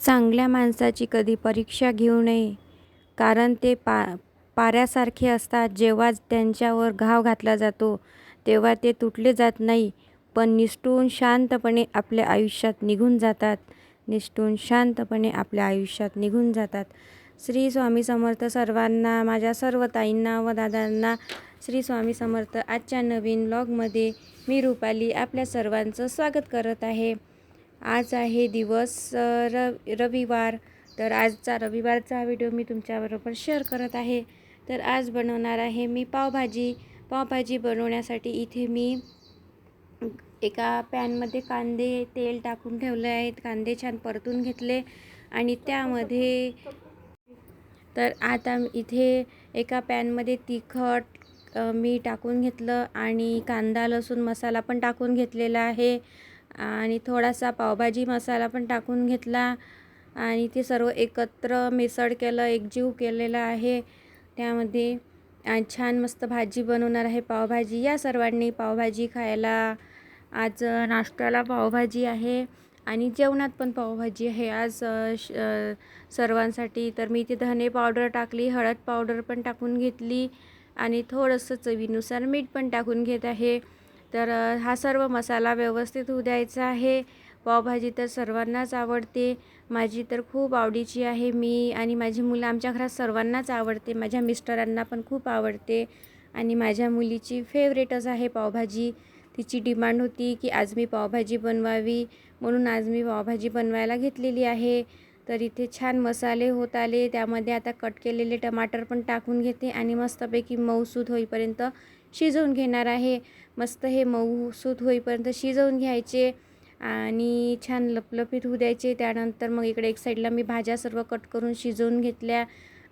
चांगल्या माणसाची कधी परीक्षा घेऊ नये. कारण ते पा पाऱ्यासारखे असतात. जेव्हा त्यांच्यावर घाव घातला जातो तेव्हा ते तुटले जात नाही. पण निष्ठून शांतपणे आपल्या आयुष्यात निघून जातात. निष्ठून शांतपणे आपल्या आयुष्यात निघून जातात. श्री स्वामी समर्थ सर्वांना माझ्या सर्व ताईंना व दादांना श्री स्वामी समर्थ आजच्या नवीन ब्लॉगमध्ये मी रुपाली आपल्या सर्वांचं स्वागत करत आहे. आज आहे दिवस र रविवार. तर आजचा रविवारचा व्हिडिओ मी तुमच्याबरोबर शेअर करत आहे. तर आज बनवणार आहे मी पावभाजी. पावभाजी बनवण्यासाठी इथे मी एका पॅनमध्ये कांदे तेल टाकून ठेवले आहेत. कांदे छान परतून घेतले आणि त्यामध्ये तर आता इथे एका पॅनमध्ये तिखट मी टाकून घेतलं आणि कांदा लसूण मसाला पण टाकून घेतलेला आहे. आणि थोडासा पावभाजी मसाला पण टाकून घेतला. आणि ते सर्व एकत्र मिसळ केलं एकजीव केलेलं आहे. त्यामध्ये आणि छान मस्त भाजी बनवणार आहे पावभाजी. या सर्वांनी पावभाजी खायला. आज नाश्त्याला पावभाजी आहे आणि जेवणात पण पावभाजी आहे. आज श- सर्वांसाठी तर मी इथे धने पावडर टाकली हळद पावडर पण टाकून घेतली आणि थोडंसं चवीनुसार मीठ पण टाकून घेत आहे. तर हा सर्व मसाला व्यवस्थित होऊ द्यायचा आहे. पावभाजी तर सर्वांनाच आवडते. माझी तर खूप आवडीची आहे मी आणि माझी मुलं आमच्या घरात सर्वांनाच आवडते. माझ्या मिस्टरांना पण खूप आवडते आणि माझ्या मुलीची फेवरेटच आहे पावभाजी. तिची डिमांड होती की आज मी पावभाजी बनवावी म्हणून आज मी पावभाजी बनवायला घेतलेली आहे. तर इथे छान मसाले होत आले. त्यामध्ये आता कट केलेले टमाटर पण टाकून घेते आणि मस्तपैकी मऊसूद होईपर्यंत शिजवून घेणार आहे. मस्त हे मऊसूद होईपर्यंत शिजवून घ्यायचे आणि छान लपलपीत होऊ द्यायचे. त्यानंतर मग इकडे एक साईडला मी भाज्या सर्व कट करून शिजवून घेतल्या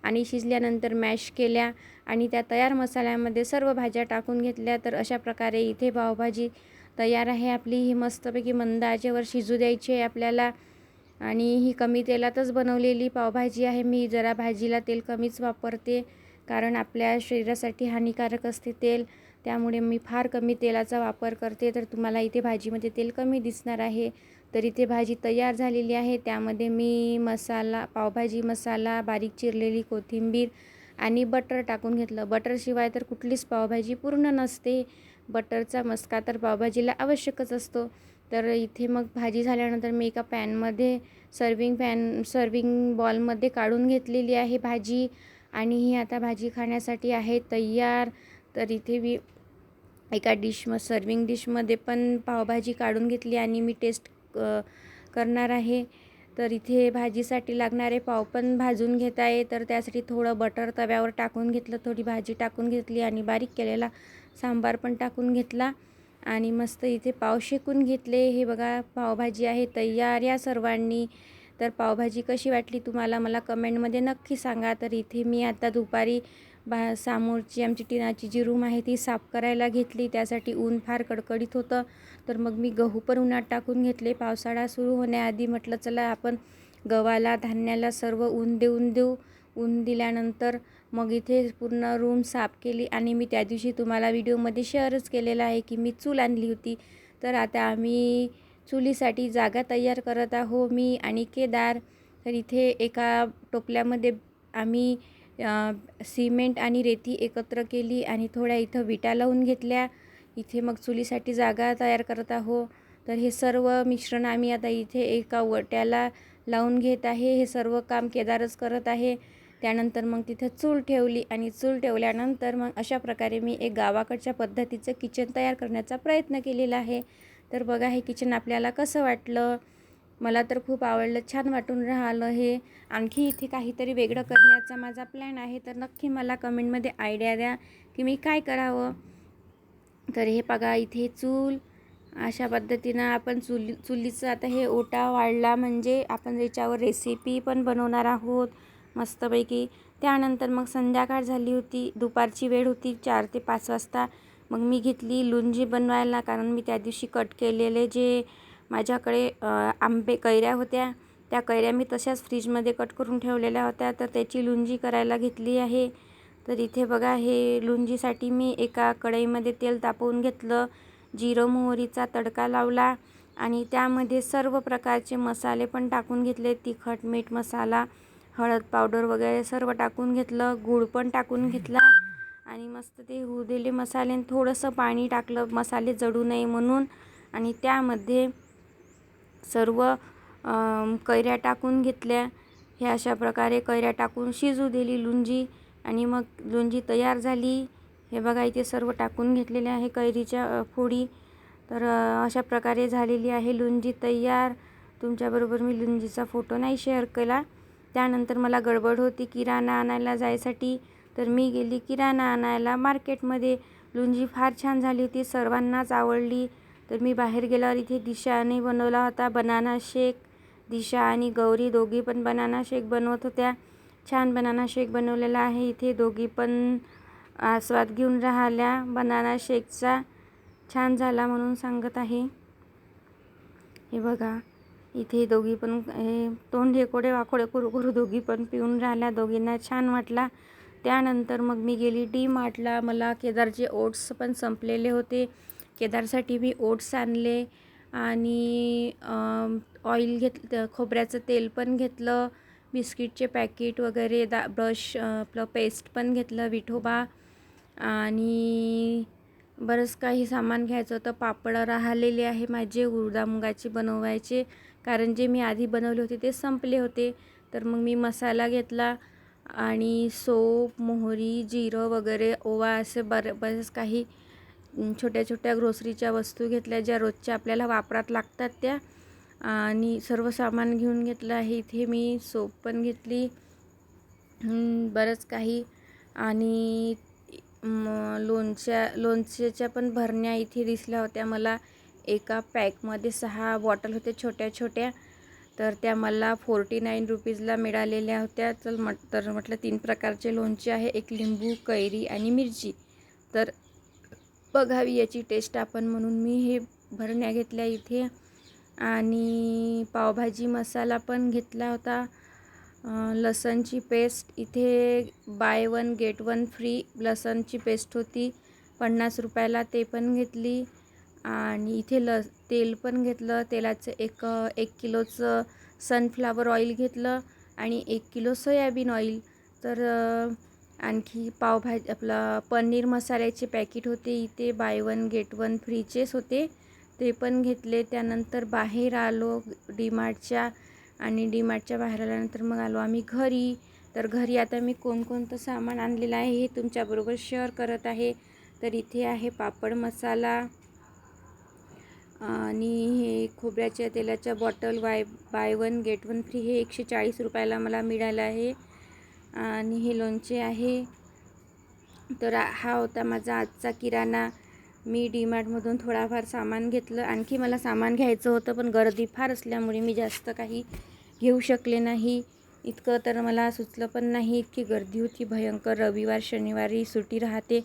आणि शिजल्यानंतर मॅश केल्या आणि त्या तयार मसाल्यामध्ये सर्व भाज्या टाकून घेतल्या. तर अशा प्रकारे इथे पावभाजी तयार आहे. आपली ही मस्तपैकी मंद आचेवर शिजू द्यायची आहे आपल्याला. आणि ही कमी तेलातच बनवलेली पावभाजी आहे. मी जरा भाजीला तेल कमीच वापरते. कारण आपल्या शरीरासाठी हानिकारक असते तेल. त्यामुळे मी फार कमी तेलाचा वापर करते. तर तुम्हाला इथे भाजीमध्ये तेल कमी दिसणार आहे. तर इथे भाजी तयार झालेली आहे. त्यामध्ये मी मसाला पावभाजी मसाला बारीक चिरलेली कोथिंबीर आणि बटर टाकून घेतलं. बटरशिवाय तर कुठलीच पावभाजी पूर्ण नसते. बटरचा मस्का तर पावभाजीला आवश्यकच असतो. तर इथे मग भाजी झाल्यानंतर मी एका पॅनमध्ये सर्विंग पॅन सर्विंग बॉलमध्ये काढून घेतलेली आहे भाजी. आणि ही आता भाजी खाण्यासाठी आहे तयार. तर इथे मी एका डिश म सर्विंग डिशमध्ये पण पावभाजी काढून घेतली आणि मी टेस्ट करणार आहे. तर इथे भाजीसाठी लागणारे पाव पण भाजून घेत आहे. तर त्यासाठी थोडं बटर तव्यावर टाकून घेतलं थोडी भाजी टाकून घेतली आणि बारीक केलेला सांबार पण टाकून घेतला. आणि मस्त इथे पाव शेकून घेतले. हे बघा पावभाजी आहे तयार या सर्वांनी. तर पावभाजी कशी वाटली तुम्हाला? मला कमेंटमध्ये नक्की सांगा. तर इथे मी आता दुपारी बा समोरची आमची टिनाची जी रूम आहे ती साफ करायला घेतली. त्यासाठी ऊन फार कडकडीत होतं. तर मग मी गहू पण उन्हात टाकून घेतले. पावसाळा सुरू होण्याआधी म्हटलं चला आपण गव्हाला धान्याला सर्व ऊन देऊन देऊ. ऊन दिल्यानंतर मग इथे पूर्ण रूम साफ केली आणि मी त्या दिवशी तुम्हाला व्हिडिओमध्ये शेअरच केलेला आहे की मी चूल आणली होती. तर आता आम्ही चुलीसाठी जागा तयार करत आहो मी आणि केदार. तर इथे एका टोपल्यामध्ये आम्ही सिमेंट आणि रेती एकत्र केली आणि थोड्या इथं विटा लावून घेतल्या. इथे मग चुलीसाठी जागा तयार करत आहो. तर हे सर्व मिश्रण आम्ही आता इथे एका वट्याला लावून घेत आहे. हे सर्व काम केदारच करत आहे. त्यानंतर मग तिथं चूल ठेवली आणि चूल ठेवल्यानंतर मग अशा प्रकारे मी एक गावाकडच्या पद्धतीचं किचन तयार करण्याचा प्रयत्न केलेला आहे. तर बघा हे किचन आपल्याला कसं वाटलं? मला तर खूप आवडलं छान वाटून राहिलं हे. आणखी इथे काहीतरी वेगळं करण्याचा माझा प्लॅन आहे तर नक्की मला कमेंटमध्ये आयडिया द्या की मी काय करावं. तर हे बघा इथे चूल अशा पद्धतीनं आपण चुली चुलीचं आता हे ओटा वाढला म्हणजे आपण याच्यावर रेसिपी पण बनवणार आहोत मस्तपैकी. त्यानंतर मग संध्याकाळ झाली होती दुपारची वेळ होती चार ते पाच वाजता. मग मी घेतली लुंजी बनवायला कारण मी त्या दिवशी कट केलेले जे माझ्याकडे आंबे कैऱ्या होत्या त्या कैऱ्या मी तशाच फ्रीजमध्ये कट करून ठेवलेल्या होत्या. तर त्याची लुंजी करायला घेतली आहे. तर इथे बघा हे लुंजीसाठी मी एका कढईमध्ये तेल तापवून घेतलं जिरं मोहरीचा तडका लावला आणि त्यामध्ये सर्व प्रकारचे मसाले पण टाकून घेतले. तिखट मीठ मसाला हळद पावडर वगैरे सर्व टाकून घेतलं गूळ पण टाकून घेतला. आणि मस्त ते होऊ दिले मसाले आणि थोडंसं पाणी टाकलं मसाले जळू नये म्हणून. आणि त्यामध्ये सर्व कैऱ्या टाकून घेतल्या. हे अशा प्रकारे कैऱ्या टाकून शिजू दिली लुंजी आणि मग लुंजी तयार झाली. हे बघा इथे सर्व टाकून घेतलेले आहे कैरीच्या फोडी. तर अशा प्रकारे झालेली आहे लुंजी तयार. तुमच्याबरोबर मी लुंजीचा फोटो नाही शेअर केला. त्यानंतर मला गडबड होती किराणा आणायला जायसाठी. तर मी गेली किराणा आणायला. मार्केटमध्ये लुंजी फार छान झाली होती सर्वांनाच आवडली. तर मी बाहेर गेल्यावर इथे दिशाने बनवला होता बनाना शेक. दिशा आणि गौरी दोघी पण बनाना शेक बनवत होत्या. छान बनाना शेक बनवलेला आहे. इथे दोघी पण आस्वाद घेऊन राहिल्या. बनाना शेकचा छान झाला म्हणून सांगत आहे. हे बघा इथे दोघी पण हे तोंड हेकोडे वाकोडे करू करू दोघी पण पिऊन राहिल्या. दोघींना छान वाटला. त्यानंतर मग मी गेली डी मार्टला मला केदारचे ओट्स पण संपलेले होते. केदारसाठी मी ओट्स आणले आणि ऑइल घेत खोबऱ्याचं तेल पण घेतलं. बिस्किटचे पॅकेट वगैरे दा ब्रश आपलं पेस्ट पण घेतलं विठोबा. आणि बरंच काही सामान घ्यायचं होतं. पापड राहिलेले आहे माझे उडदा मुगाचे बनवायचे. कारण जे मी आधी बनवले होते ते संपले होते. तर मग मी मसाला घेतला. आणि सोप मोहरी जिरं वगैरे ओवा असे बरे बरेच काही छोट्या छोट्या ग्रोसरीच्या वस्तू घेतल्या ज्या रोजच्या आपल्याला वापरात लागतात त्या. आणि सर्व सामान घेऊन घेतलं आहे. इथे मी सोप पण घेतली. बरंच काही. आणि लोणच्या लोणच्याच्या पण भरण्या इथे दिसल्या होत्या. मला एका पॅकमध्ये सहा बॉटल होते छोट्या छोट्या. तर त्या मला फोर्टी नाईन रुपीजला मिळालेल्या होत्या. चल मट तर म्हटलं तीन प्रकारचे लोणचे आहे. एक लिंबू कैरी आणि मिरची. तर बघावी याची टेस्ट आपण म्हणून. मी हे भरण्या घेतल्या इथे. आणि पावभाजी मसाला पण घेतला होता. लसणची पेस्ट. इथे buy one get one free लसणची paste होती. पन्नास रुपयाला ते पण घेतली. आणि इथे ल तेल पण घेतलं तेलाचं एक एक किलोचं सनफ्लावर ऑइल घेतलं आणि एक किलो सोयाबीन ऑइल तर आणखी पावभाजी आपलं पनीर मसाल्याचे पॅकेट होते इथे बाय वन गेट वन फ्रीचेच होते. ते पण घेतले. त्यानंतर बाहेर आलो डीमार्टच्या आणि डीमार्टच्या बाहेर आल्यानंतर मग आलो आम्ही घरी. तर घरी आता मी कोणकोणतं सामान आणलेलं आहे हे तुमच्याबरोबर शेअर करत आहे. तर इथे आहे पापड मसाला आणि हे खोबऱ्याच्या तेलाच्या bottle buy buy one get one free हे एकशे चाळीस रुपयाला मला मिळालं आहे. आणि हे लोणचे आहे. तर हा होता माझा आजचा किराणा. मी डीमार्टमधून थोडाफार सामान घेतलं. आणखी मला सामान घ्यायचं होतं पण गर्दी फार असल्यामुळे मी जास्त काही घेऊ शकले नाही. इतकं तर मला सुचलं पण नाही. इतकी गर्दी होती. भयंकर रविवार शनिवारी सुट्टी राहते.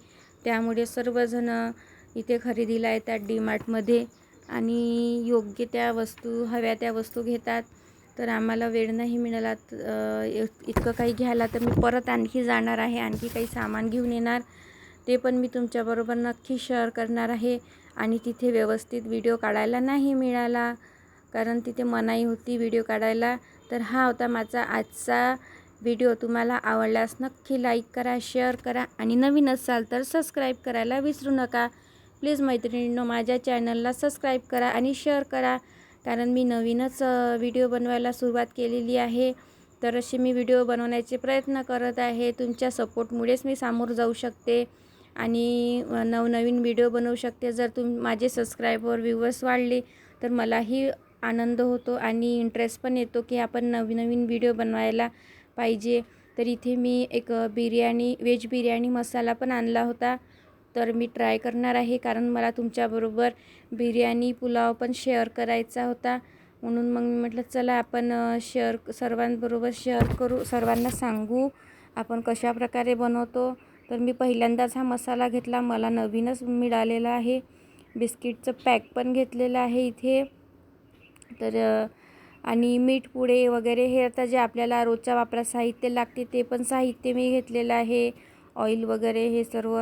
त्यामुळे सर्वजणं इथे खरेदीला येतात डीमार्टमध्ये. आणि योग्य त्या वस्तू हव्या त्या वस्तू घेतात तर आम्हाला वेळ नाही मिळाला इतकं काही घ्यायला तर मी परत आणखी जाणार आहे आणखी काही सामान घेऊन येणार. ते पण मी तुमच्याबरोबर नक्की शेअर करणार आहे. आणि तिथे व्यवस्थित व्हिडिओ काढायला नाही मिळाला कारण तिथे मनाई होती व्हिडिओ काढायला. तर हा होता माझा आजचा व्हिडिओ तुम्हाला आवडल्यास नक्की लाईक करा शेअर करा. आणि नवीन असाल तर सबस्क्राईब करायला विसरू नका. प्लीज मैत्रिणींनो माझ्या चॅनलला सबस्क्राईब करा आणि शेअर करा. कारण मी नवीनच व्हिडिओ बनवायला सुरुवात केलेली आहे. तर असे मी व्हिडिओ बनवण्याचे प्रयत्न करत आहे. तुमच्या सपोर्टमुळेच मी सामोर जाऊ शकते आणि नवनवीन व्हिडिओ बनवू शकते. जर तुम माझे सबस्क्रायबर व्ह्यूवर्स वाढले तर मलाही आनंद होतो आणि इंटरेस्ट पण येतो की आपण नवीन नवीन व्हिडिओ बनवायला पाहिजे. तर इथे मी एक बिर्याणी व्हेज बिर्याणी मसाला पण आणला होता. तर मी ट्राय करणार आहे कारण मला तुमच्याबरोबर बिर्याणी पुलाव पण शेअर करायचा होता. म्हणून मग मी म्हटलं चला आपण शेअर सर्वांबरोबर शेअर करू सर्वांना सांगू आपण कशाप्रकारे बनवतो. तर मी पहिल्यांदाच हा मसाला घेतला मला नवीनच मिळालेला आहे. बिस्किटचं पॅक पण घेतलेलं आहे इथे. तर आणि मीठ पुडे वगैरे हे आता जे आपल्याला रोजच्या वापरात साहित्य लागते ते पण साहित्य मी घेतलेलं आहे. ऑइल वगैरे हे सर्व.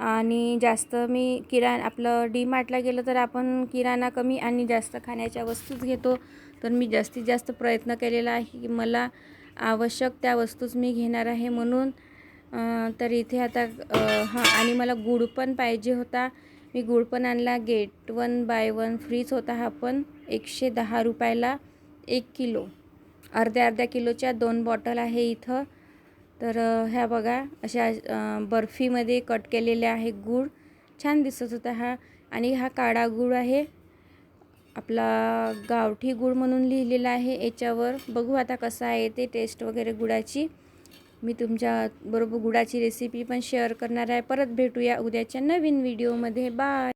आणि जास्त मी किरा आपलं डी मार्टला गेलं तर आपण किराणा कमी आणि जास्त खाण्याच्या वस्तूच घेतो. तर मी जास्तीत जास्त प्रयत्न केलेला आहे की मला आवश्यक त्या वस्तूच मी घेणार आहे म्हणून. तर इथे आता हां आणि मला गुड पण पाहिजे होता. मी गुड पण आणला. गेट वन बाय वन फ्रीच होता हा पण एकशे दहा रुपयाला एक किलो. अर्ध्या अर्ध्या किलोच्या दोन बॉटल आहे इथं. तर ह्या बघा अशा बर्फीमध्ये कट केलेल्या आहे गूळ. छान दिसत होता हा. आणि हा काळा गूळ आहे. आपला गावठी गूळ म्हणून लिहिलेला आहे याच्यावर. बघू आता कसं आहे ते टेस्ट वगैरे गुळाची. मी तुमच्या बरोबर गुळाची रेसिपी पण शेअर करणार आहे. परत भेटूया उद्याच्या नवीन व्हिडिओमध्ये बाय